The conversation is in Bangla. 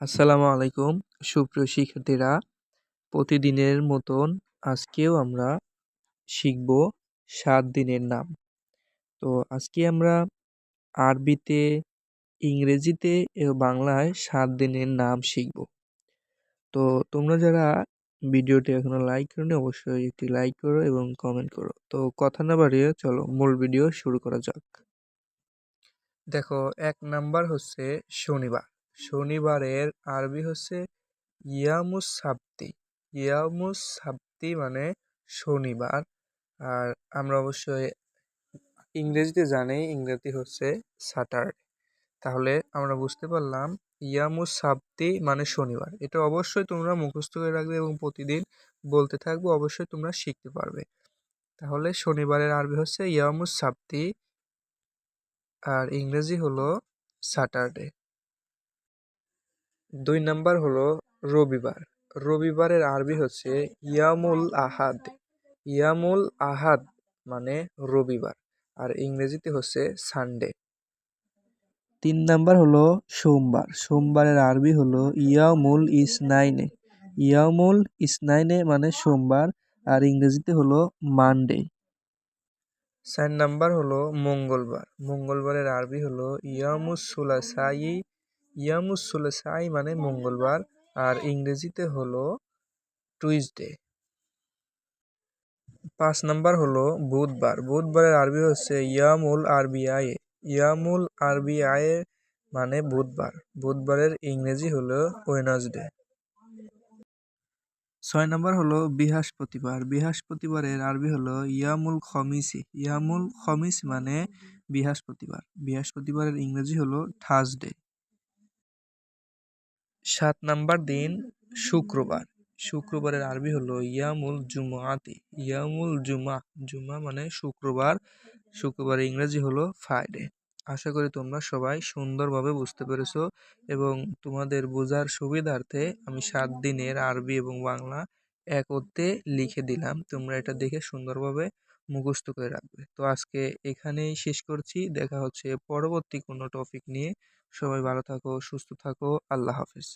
আসসালামু আলাইকুম, সুপ্রিয় শিক্ষার্থীরা। প্রতিদিনের মতন আজকেও আমরা শিখব সাত দিনের নাম। তো আজকে আমরা আরবিতে, ইংরেজিতে এবং বাংলায় সাত দিনের নাম শিখব। তো তোমরা যারা ভিডিওটি এখনও লাইক করনি, অবশ্যই একটি লাইক করো এবং কমেন্ট করো। তো কথা না বাড়িয়ে চলো, মূল ভিডিও শুরু করা যাক। দেখো, এক নাম্বার হচ্ছে শনিবার। শনিবারের আরবি হচ্ছে ইয়ামুস সাবতি ইয়ামুস সাবতি মানে শনিবার। আর আমরা অবশ্যই ইংরেজিতে জানি, ইংরেজি হচ্ছে স্যাটারডে। তাহলে আমরা বুঝতে পারলাম ইয়ামুস সাবতি মানে শনিবার। এটা অবশ্যই তোমরা মুখস্থ করে রাখবে এবং প্রতিদিন বলতে থাকবে, অবশ্যই তোমরা শিখতে পারবে। তাহলে শনিবারের আরবি হচ্ছে ইয়ামুস সাবতি আর ইংরেজি হলো স্যাটারডে। দুই নাম্বার হলো রবিবার। রবিবারের আরবি হচ্ছে ইয়ামুল আহাদ। ইয়ামুল আহাদ মানে রবিবার আর ইংরেজিতে হচ্ছে সানডে। তিন নাম্বার হলো সোমবার। সোমবারের আরবি হলো ইয়ামুল ইসনাইনে। ইয়ামুল ইসনাইনে মানে সোমবার আর ইংরেজিতে হলো মানডে। চার নাম্বার হলো মঙ্গলবার। মঙ্গলবারের আরবি হলো ইয়ামুস সুলাসাই ইয়ামুস সুলাসাই মানে মঙ্গলবার আর ইংরেজিতে হলো টুইসডে। পাঁচ নাম্বার হলো বুধবার। বুধবারের আরবি হচ্ছে ইয়ামুল আরবি আয়ে ইয়ামুল আরবি আয়ে মানে বুধবার। বুধবারের ইংরেজি হলো ওয়েনাসডে। ছয় নম্বর হলো বৃহস্পতিবার। বৃহস্পতিবারের আরবি হলো ইয়ামুল খমিসি। ইয়ামুল খমিস মানে বৃহস্পতিবার। বৃহস্পতিবারের ইংরেজি হলো থার্সডে। সাত নাম্বার দিন শুক্রবার। শুক্রবারের আরবি হলো ইয়ামুল জুমাতি ইয়ামুল জুমা জুমা মানে শুক্রবার। শুক্রবারের ইংরেজি হলো ফ্রাইডে। আশা করি তোমরা সবাই সুন্দরভাবে বুঝতে পেরেছ এবং তোমাদের বোঝার সুবিধার্থে আমি সাত দিনের আরবি এবং বাংলা একত্রে লিখে দিলাম। তোমরা এটা দেখে সুন্দরভাবে মুখস্থ করে রাখবে। তো আজকে এখানেই শেষ করছি। দেখা হচ্ছে পরবর্তী কোনো টপিক নিয়ে। সবাই ভালো থাকো, সুস্থ থাকো। আল্লাহ হাফেজ।